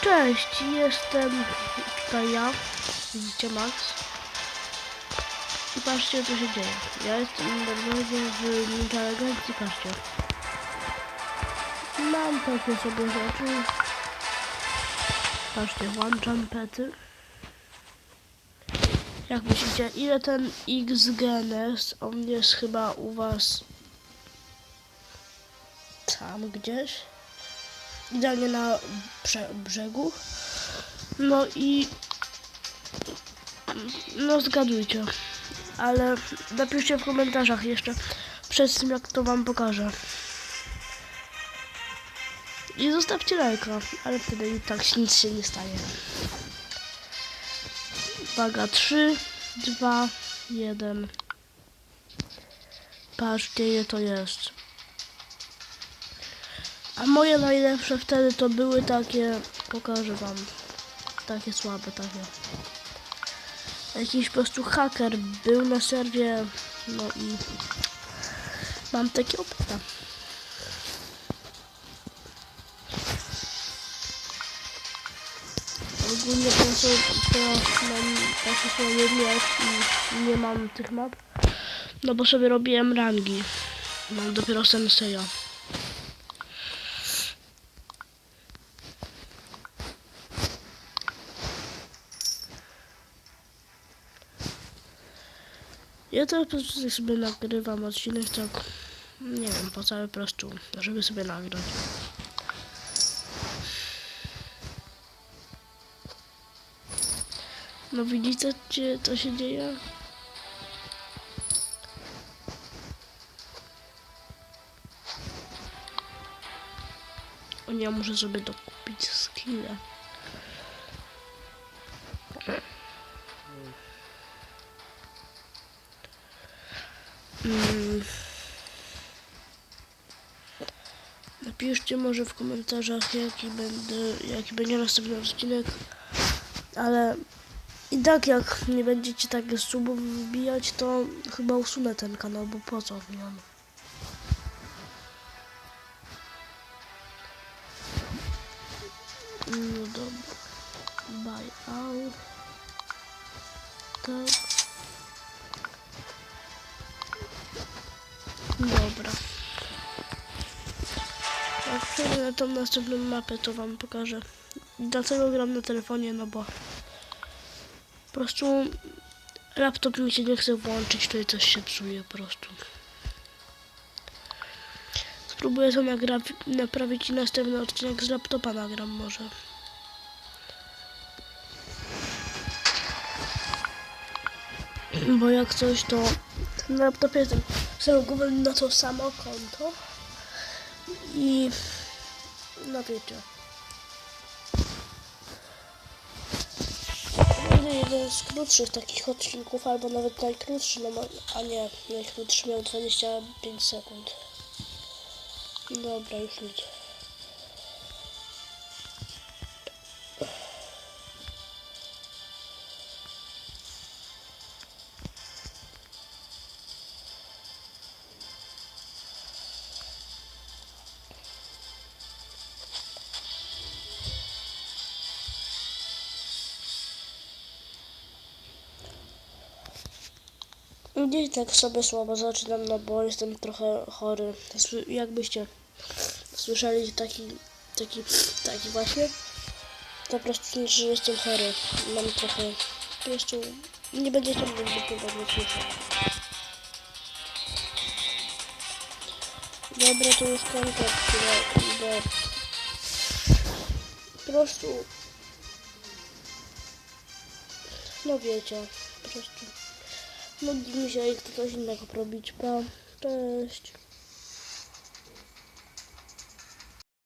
Cześć, jestem tutaj ja, widzicie Max. I patrzcie co się dzieje. Ja jestem normalnie w Agencji, patrzcie. Mam takie sobie rzeczy. Patrzcie, włączam pety. Jak myślicie, ile ten XGNS, on jest chyba u was tam gdzieś? Idealnie na brze brzegu. No i no zgadujcie. Ale napiszcie w komentarzach jeszcze przed tym jak to wam pokażę. I zostawcie lajka, ale wtedy i tak nic się nie stanie. Uwaga, 3, 2, 1. Patrzcie ile to jest. A moje najlepsze wtedy to były takie, pokażę wam, takie słabe, takie. Jakiś po prostu haker był na serwie, no i mam takie opita. Ogólnie są, teraz mam takie mieć i nie mam tych map, no bo sobie robiłem rangi. Mam dopiero senseja. Ja to po prostu sobie nagrywam odcinek tak, nie wiem, po całe prostu, żeby sobie nagrać. No widzicie, to się dzieje? O nie, muszę sobie dokupić skille. Mm. Napiszcie może w komentarzach jaki będę, jaki będzie następny odcinek, ale i tak jak nie będziecie tak subów wbijać, to chyba usunę ten kanał, bo po co mi on? No dobra. Buy out. Tak. Dobra. Jak przejdę na tą następną mapę, to wam pokażę. Dlaczego gram na telefonie, no bo po prostu laptop mi się nie chce włączyć, tutaj coś się psuje po prostu. Spróbuję to naprawić i następny odcinek z laptopa nagram może. Bo jak coś to na laptopie zalogowany na to samo konto i no wiecie. Będzie jeden z krótszych takich odcinków, albo nawet najkrótszy, no, a nie, najkrótszy miał 25 sekund. Dobra, już nic. Gdzieś tak sobie słabo zaczynam, no bo jestem trochę chory. Jakbyście słyszeli taki, taki, taki właśnie, to po prostu znaczy, że jestem chory. Mam trochę, prostu nie będziecie mnie dokładnie słyszeć. Dobra, to jest kontakt, która idę. Po prostu, no wiecie, po prostu. Jak to coś innego robić. Pa, cześć.